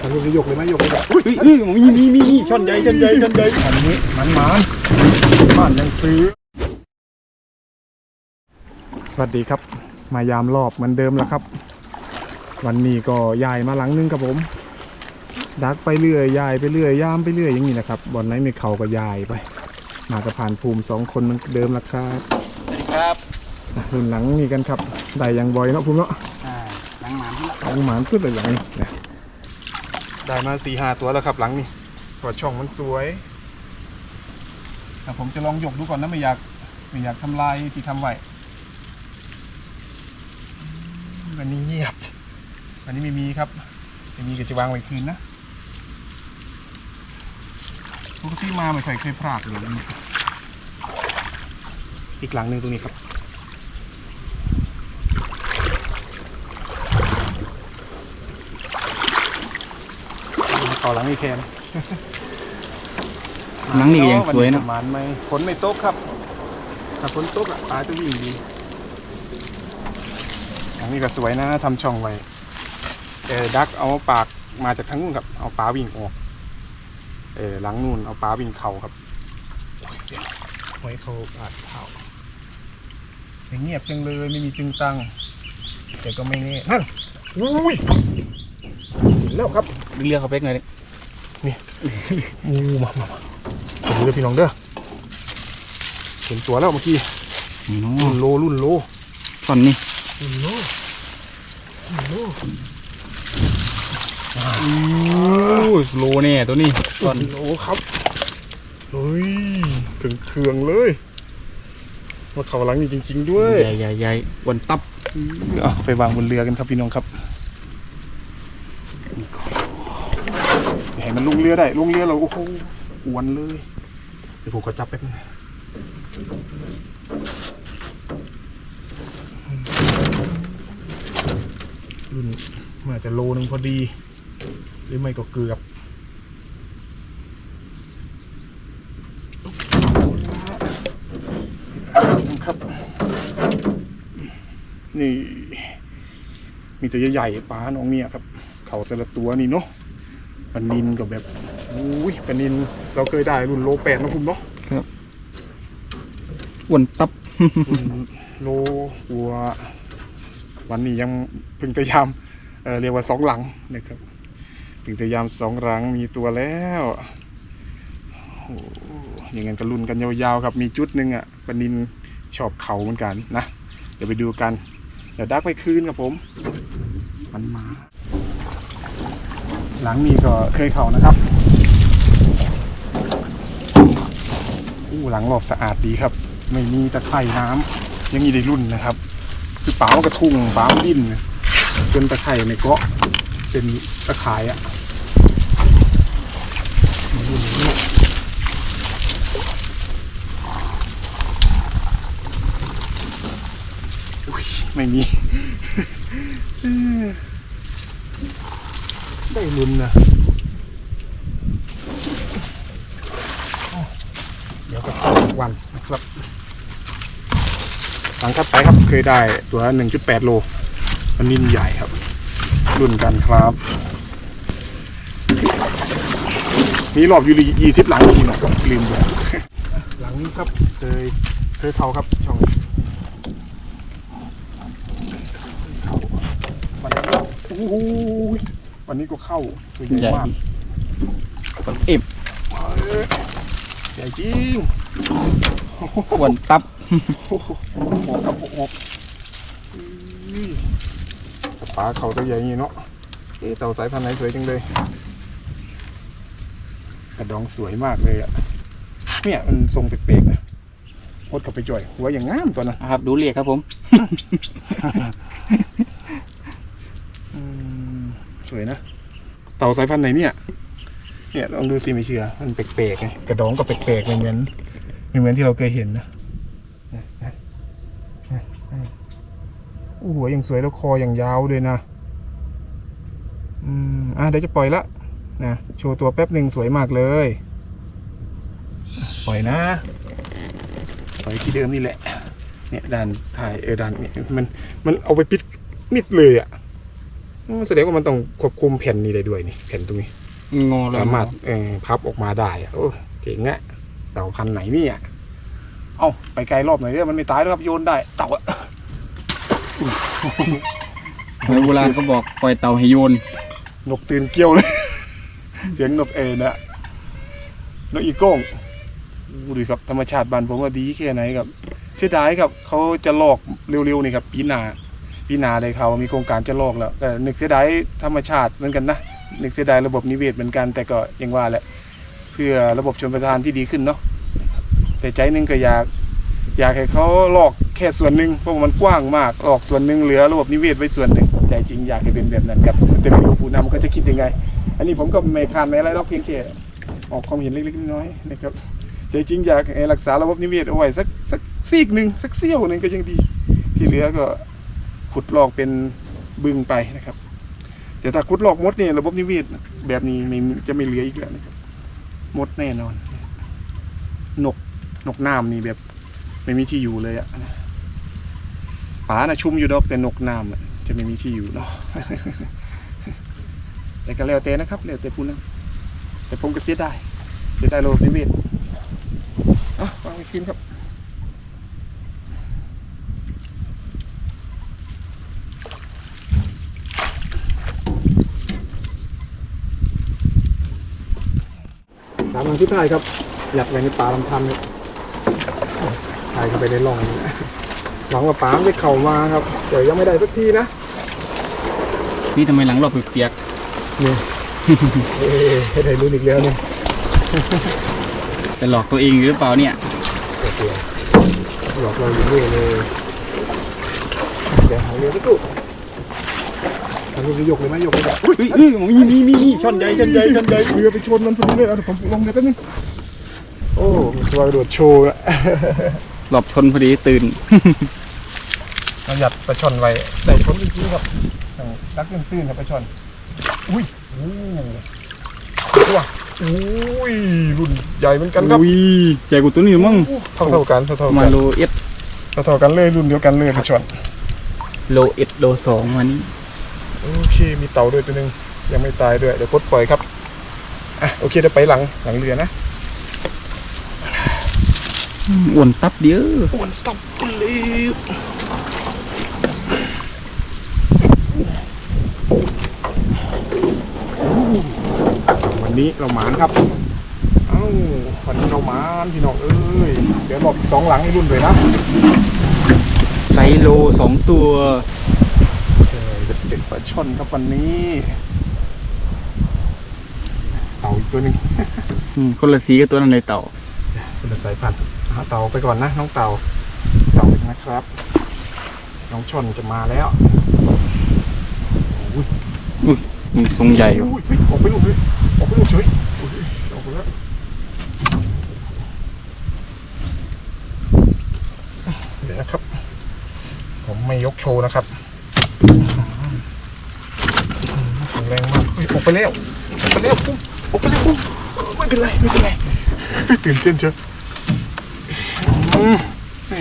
ทำลูกนี้ยกเลยไหมยกเลยไหมเฮ้ยเฮ้ยมีมีมีมีช่อนใหญ่ช่อนใหญ่ช่อนใหญ่อันนี้มันหมานบ้านยังซื้อ สวัสดีครับ มายามรอบเหมือนเดิมแล้วครับ วันนี้ก็ยายมาหลังนึงครับผมดักไปเรื่อยยายไปเรื่อยยามไปเรื่อยอย่างนี้นะครับบอลไหนมีเขาก็ยายไป มากับผ่านภูมิสองคนเหมันเดิมละครับสวัสดีครับรุ่นหลังนี่กันครับได้ยังบอยเนาะภูมิเนาะอ่าหนังหมันที่หลังหมานสุดเลยหลังนี่ ได้มาสี่ห้าตัวแล้วครับหลังนี่กอดช่องมันสวยแต่ผมจะลองยกดูก่อนนะไม่อยากไม่อยากทำลายที่ทำไว้วันนี้เงียบวันนี้ไม่มีครับไม่มีก็จะวางไว้คืนนะปกติมาไม่เคยเคยพลาดเลยอีกหลังหนึ่งตรงนี้ครับ ต่อหลังนี่แทนหนังนี่ก็ยังสวยเนอะประมาณไม่ฝนไม่ตกครับ ถ้าฝนตกอะปลาจะวิ่งดีหลังนี้ก็สวยนะทำช่องไว้เออดักเอาปากมาจากทั้งนู้นครับ เอาปลาวิ่งออก เออหลังนู่นเอาปลาวิ่งเข่าครับโอ้ยเดี๋ยวไว้เขาปาดเข่าเงียบจังเลยไม่มีตึงตังแต่ก็ไม่แน่นั่นอุ้ยเห็นแล้วครับดึงเรือเขาเป๊กหน่อยดิ อู้มามามาดูเลยพี่น้องเด้อเห็นตัวแล้วเมื่อกี้นี่เนารุ่ะนโลรุ่นโลช่อนนี่รุ่นโลรุ่นโลอู้โลแน่ตัวนี้ช่อนรุ่นโลครับเฮ้ยเครื่องเครื่องๆเลยมาเข่าหลังนี่จริง ๆ ด้วย ใหญ่ใหญ่ใหญ่วันตับ เอาไปวางบนเรือกันครับพี่น้องครับนี่ก่อนให้ มันลงเรือได้ ลงเรือเราโอ้โหอวนเลย เดี๋ยวผมขอจับแป๊บนึงรุ่นมันอาจจะโลนึงพอดี หรือไม่ก็เกือบครับ นี่ มีตัวใหญ่ๆปลาน้องเนี่ยครับ เขาแต่ละตัวนี่เนาะ ปลานินกับแบบอุ้ยปลานินเราเคยได้รุ่นโลแปดนะคุณเนาะวันตับ รุ่นโลหัววันนี้ยังเพิ่งพยายามเอ่อเรียกว่าสองหลังนะครับเพิ่งพยายามสองหลังมีตัวแล้วโอ้โหอย่างงั้นก็ลุ้นกันยาวๆครับมีจุดหนึ่งอะปลานินชอบเขาเหมือนกันนะ เดี๋ยวไปดูกัน เดี๋ยวดักไปคืนครับผม มันมา หลังนี้ก็เคยเขานะครับอู้หลังรอบสะอาดดีครับ ไม่มีตะไคร่น้ำยังมีได้รุ่นนะครับ คือเป๋ากระทุ่งเป๋าดิ้นจนตะไคร่ในเกาะเป็นตะข่ายอะรุ่นนี้อุ๊ยไม่มี ได้ ลุ้นนะเดี๋ยวก็เข้อีกวันนะครับหลังถัดไปครับเคยได้ตัว 1.8 โลมันนินใหญ่ครับรุ่นกันครับมีรอบอยู่ยี่สิบหลังทีเนาะลืมบอกหลังนี้ครับเคยเคยเข้าครับช่องมันโอ้โห วันนี้ก็เข้าตัวใหญ่มากวันเอ็บเอ้ยใหญ่จริงวันตับโอ้โหหมกกับหมกอื้อปลาเขาตัวใหญ่อย่างนี้เนาะเอ๊ะเต่าสายพันธุ์ไหนสวยจังเลยกระดองสวยมากเลยอะเนี่ยมันทรงเป๊กๆนะพดกับไปจ่อยหัวอย่างงามตัวนั้นครับ ดูเรียกครับผมอืม สวยนะ เต่าสายพันธุ์ไหนเนี่ย เนี่ยลองดูสิไม่เชื่อ มันแปลกๆไงกระดองก็แปลกๆไม่เหมือนเหมือนที่เราเคยเห็นนะนะนะโอ้โหหัวอย่างสวยแล้วคออย่างยาวด้วยนะ อืมอะเดี๋ยวจะปล่อยละนะโชว์ตัวแป๊บหนึ่งสวยมากเลย ปล่อยนะ ปล่อยที่เดิมนี่แหละ เนี่ยด้านถ่ายเออด้านเนี่ยมันมันเอาไปปิดมิดเลยอะ่ะ แสดงว่ามันต้องควบคุมแผ่นนี้ได้ด้วยนี่แผ่นตรงนี้งอเลยสามารถเออพับออกมาได้อะโอ้เจ๋งอะเต่าพันธุ์ไหนเนี่ยเอ้าไปไกลรอบหน่อยเด้อมันไม่ตายด้วยครับโยนได้ เต่าอะโบราณเขาบอกปล่อยเต่าให้โยนนกตื่นเกี้ยวเลย เสียงนกเอนะนกอีโก้งดูดิครับธรรมชาติบ้านผมว่าดีแค่ไหนครับ เสียดายครับเขาจะลอกเร็วๆนี่ครับปีหนา ปีหนาเลยเขามีโครงการจะลอกแล้วแต่นึกเสียดายธรรมชาติเหมือนกันนะนึกเสียดายระบบนิเวศเหมือนกัน แต่ก็ยังว่าแหละเพื่อระบบชนประทานที่ดีขึ้นเนาะแต่ใจหนึงก็อยากอยากให้เขาลอกแค่ส่วนหนึ่งเพราะว่ามันกว้างมากลอกส่วนหนึ่งเหลือระบบนิเวศไว้ส่วนหนึ่งใจจริงอยากให้เป็นแบบนั้นครับแต่ไม่รู้ผู้นำเขาจะคิดยังไง อันนี้ผมก็ไม่คานไม่อะไรหรอกเพียงแค่ออกความเห็นเล็กๆน้อยๆนะครับใจจริงอยากให้รักษาระบบนิเวศเอาไว้สักสักซีกหนึ่งสักเสี้ยวหนึ่งก็ยังดี ที่เหลือก็ ขุดลอกเป็นบึงไปนะครับ แต่ถ้าขุดลอกมดเนี่ยระบบนิเวศแบบนี้ไม่จะไม่เหลืออีกแล้วนะครับมดแน่นอนนกนกน้ำนี่แบบ ไม่มีที่อยู่เลยอะป่าน่ะชุ่มอยู่ดอกแต่นกน้ำจะไม่มีที่อยู่เนาะแต่ก็แล้วแต่นะครับแล้วแต่ผู้นำแต่ผมก็เสียดายเสียดายโลนิเวศอะวางไปกินครับ สามวันที่ท้ายครับ อยากไปในป่าลำพันธ์ครับถ่ายเข้าไปในร่องนี้หวังว่าป่ามันจะเข้ามาครับแต่ยังไม่ได้สักทีนะนี่ทำไมหลังเราเปียกนี่เอ้ยให้ได้รู้นอีกแล้วเนี่ยๆจะหลอกตัวเองอยู่หรือเปล่าเนี่ย โอเคหลอกเราอยู่เรื่อยเลยเดี๋ยวหาเรือสักครู่ทำ ลูกนี้ยกเลยไหมยกเลยอุ้ยเฮ้ยเฮ้ยมีมีมีมีช่อนใหญ่ช่อนใหญ่ญ่กันใหญ่เรือไปชนมันพอดีเลยเอาเดี๋ยวผมลงเดี๋ยวแป๊บนึงโอ้ตัวกระโดดโชว์ละหลบชนพอดีตื่นประหยัดปลาช่อนไว้ได้ผลจริงๆครับต้องซักตื้นครับปลาช่อนอุ้ยโอ้ตัวอุ้ยรุ่นใหญ่เหมือนกันครับอุ้ยใหญ่กว่าตัวนี้มั้งเท่าเท่ากันเท่าเท่าระๆมาโลเอ็ดเท่าเท่ากันเลยรุ่นเดียวกันเลยปลาช่อนโลเอ็ดโลสองวันนี้ โอเค มีเต่าด้วยตัวหนึง ยังไม่ตายด้วย เดี๋ยวพดปล่อยครับ อะ โอเคเดี๋ยวไปหลังหลังเรือนะอ้วนตับเดียวอ้วนสับเลยวันนี้เราหมานครับ เอ้า วันนี้เราหมานพี่น้องเอ้ย เดี๋ยวบอกอีกสองหลังให้รุ่นเลยนะไซโลสองตัวเออเด็ด ปลาช่อนครับวันนี้เต่าอีกตัวหนึ่ง อืมคนละสีกับตัวนั้นเลยเต่าเป็นสายพันธุ์หาเต่าไปก่อนนะ น้องเต่าเต่านะครับ น้องช่อนจะมาแล้วอุ้ยอืมทรงใหญ่อยู่อุ้ยเฮ้ยออกไปลูกเลยออกไปลูกเฉยอุ้ยออกไปแล้วเดี๋ยวนะครับ ผมไม่ยกโชว์นะครับแข็งแรงมา กเฮ้ยออกไปแล้วออกไปแล้วปุ้มออกไปแล้วปุ้มไม่เป็นไรไม่เป็นไรตื่นเต้นเชียวอืมแหม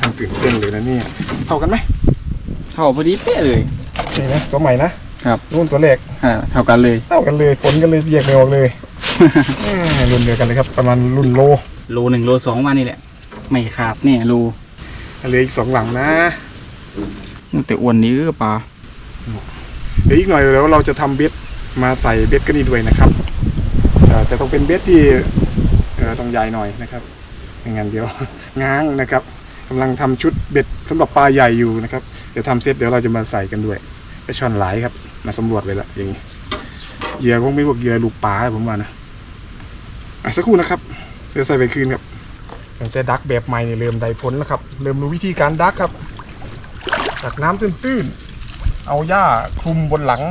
ทำตื่นเต้นเลยนะเนี่ยเท่ากันไหมเท่าพอดีเป๊ะเลยใช่นะตัวใหม่นะครับรุ่นตัวแรกอ่าเท่ากันเลย เท่ากันเลยผลกันเลยแยกไม่ออกเลยแหมรุ่นเดียวกันเลยครับประมาณรุ่นโลโลหนึ่งโลสองวันนี่แหละ ไม่ขาดเนี่ยโลเหลืออีกสองหลังนะแต่อ้วนนี้ก็ปลาเดี๋ยวอีกหน่อยแล้วเราจะทำเบ็ด มาใส่เบ็ดกันนี่ด้วยนะครับแต่ต้องเป็นเบ็ดที่ต้องใหญ่หน่อยนะครับไม่งั้นเดี๋ยวง้างนะครับกำลังทำชุดเบ็ดสำหรับปลาใหญ่อยู่นะครับเดี๋ยวทำเสร็จเดี๋ยวเราจะมาใส่กันด้วยไปช่อนหลายครับ มาสำรวจไว้ละอย่างนี้เหยื่อคงไม่พวกเหยื่อลูกปลาผมว่านะอะสักครู่นะครับเดี๋ยวใส่ไปคืนครับตั้งแต่ดักแบบใหม่เนี่ยเริ่มได้ผลแล้วครับ เริ่มรู้วิธีการดักครับจากน้ำตื้นๆเอาหญ้าคลุมบนหลัง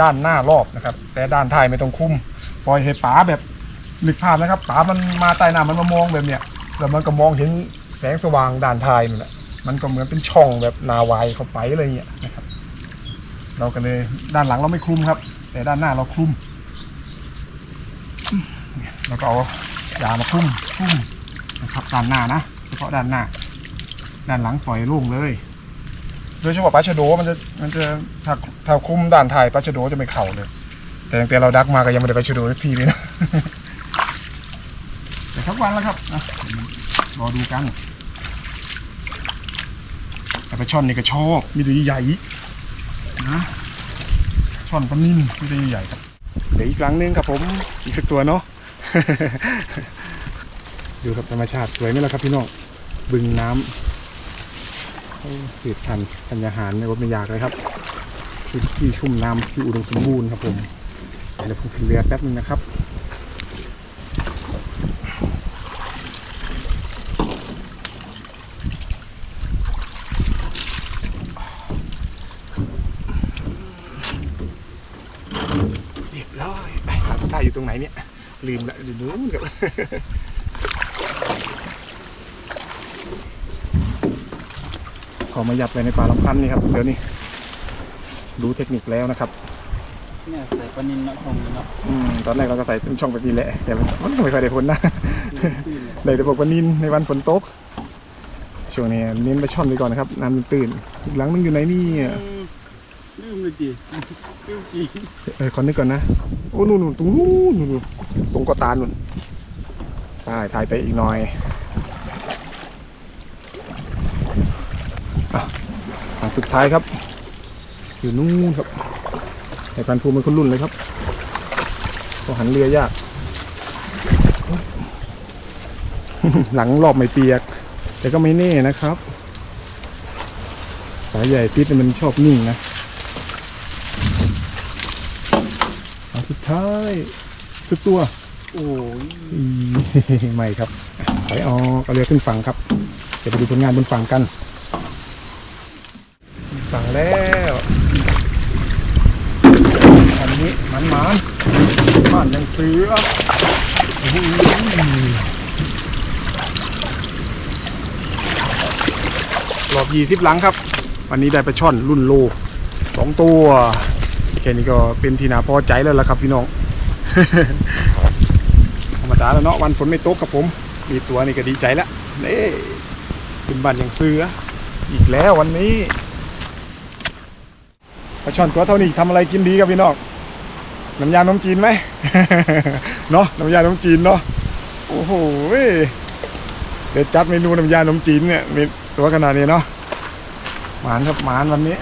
ด้านหน้ารอบนะครับ แต่ด้านท้ายไม่ต้องคลุมปล่อยให้ป๋าแบบนึกภาพนะครับป๋ามันมาใต้น้ำมันมามองแบบเนี้ยแล้วมันก็มองเห็นแสงสว่างด้านท้ายนั่นแหละมันก็เหมือนเป็นช่องแบบนาวายเข้าไปอะไรเงี้ยนะครับ เราก็เลยด้านหลังเราไม่คลุมครับ แต่ด้านหน้าเราคลุมแล้วก็เอายามาคลุมคลุมนะครับด้านหน้านะเฉพาะด้านหน้า ด้านหลังปล่อยโล่งเลย โดยเฉพาะปลาชะโดมันจะมันจะถ้าถ้าคุมด่านถ่ายปลาชะโดจะไม่เข่าเลย แต่ตั้งแต่เราดักมาก็ยังไม่ได้ปลาชะโดสักทีเลยนะแต่ทั้งวันแล้วครับอะรอดูกันแต่ปลาช่อนนี่ก็ชอบมีตัวใหญ่นะช่อนปลานิ่มมีตัวใหญ่ครับเดี๋ยวอีกครั้งนึงครับผมอีกสักตัวเนาะดูครับธรรมชาติสวยไหมล่ะครับพี่น้องบึงน้ำ พืชพันธุ์ธัญญาหารในวัดไม่ยากเลยครับที่ที่ชุ่มน้ำที่อุดมสมบูรณ์ครับผมเดี๋ยวผมขึ้นเรือแป๊บนึงนะครับเรียบร้อยไปหาสุดท้ายอยู่ตรงไหนเนี่ย ลืมละอยู่นู้นกับ ขอมายัดไปในป่าลำพันธ์นี่ครับเดี๋ยวนี้รู้เทคนิคแล้วนะครับเนี่ยใส่ปลานินเนาะของเนาะอืมตอนแรกเราก็ใส่เป็นช่องแบบนี้แหละแต่มันมันก็ไม่ค่อยได้ผลนะได้แต่บอกว่านินในวันฝนตกช่วงนี้เน้นไปช่อนไปก่อนนะครับน้ำมันตื่นอีกหลังนึงอยู่ไหนนี่อะลืมเลยจีลืมจริงเออขอนึกก่อนนะโอ้นู่นนู่นตรงนู้นนู่นนู่นตรงเกาะตาลนู่นใช่ถ่ายไปอีกหน่อย อะสุดท้ายครับ อยู่นู่นครับไอ้พันภูมิเป็นคนรุ่นเลยครับก็หันเรือยาก หลังรอบไม่เปียก แต่ก็ไม่แน่นะครับสายใหญ่ติดมันชอบนิ่งนะอันสุดท้ายสุดตัว โอ้ยไม่ครับถอยออกเอาเรือขึ้นฝั่งครับเดี๋ยวไปดูผลงานบนฝั่งกัน ฝั่งแล้วอันนี้มันมันื้อหรอบยี่สิบหลังครับ วันนี้ได้ปลาช่อนรุ่นโลสองตัว แค่นี้ก็เป็นที่นาพอใจแล้วล่ะครับพี่น้อง ธรรมดาแล้วเนาะวันฝนไม่ตกครับผม มีตัวนี่ก็ดีใจแล้วนี่เป็นบ้านอย่างเสือ อีกแล้ววันนี้ปลาช่อนตัวเท่านี้ทำอะไรกินดีครับพี่น้อง น้ำยาขนมจีนไหมเนาะน้ำยาขนมจีนเนาะโอ้โหเดี๋ยวจัดเมนูน้ำยาขนมจีนเนี่ยมีตัวขนาดนี้เนาะหมานครับหมานวันนี้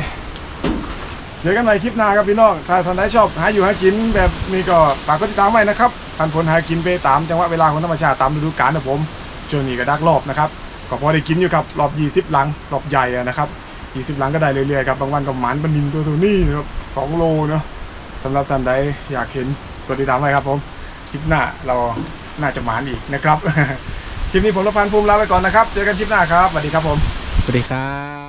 เจอกันใหม่คลิปหน้าครับพี่น้องถ้าท่านใดชอบหาอยู่หากินแบบนี้ก็ฝากกดติดตามไว้นะครับพันผลหากินไปตามจังหวะเวลาของธรรมชาติตามฤดูกาลนะผมช่วงนี้ก็ดักรอบนะครับก็พอได้กินอยู่ครับรอบ 20 หลังรอบใหญ่นะครับ 20 หลังก็ได้เรื่อยๆครับบางวันก็หมานปลานินตัวเท่านี้นะครับสองโลเนาะ สำหรับท่านใดอยากเห็นกดติดตามไว้ครับผมคลิปหน้าเราน่าจะหมานอีกนะครับ คลิปนี้ผมรับพันภูมิลาไปก่อนนะครับ เจอกันคลิปหน้าครับสวัสดีครับผม สวัสดีครับ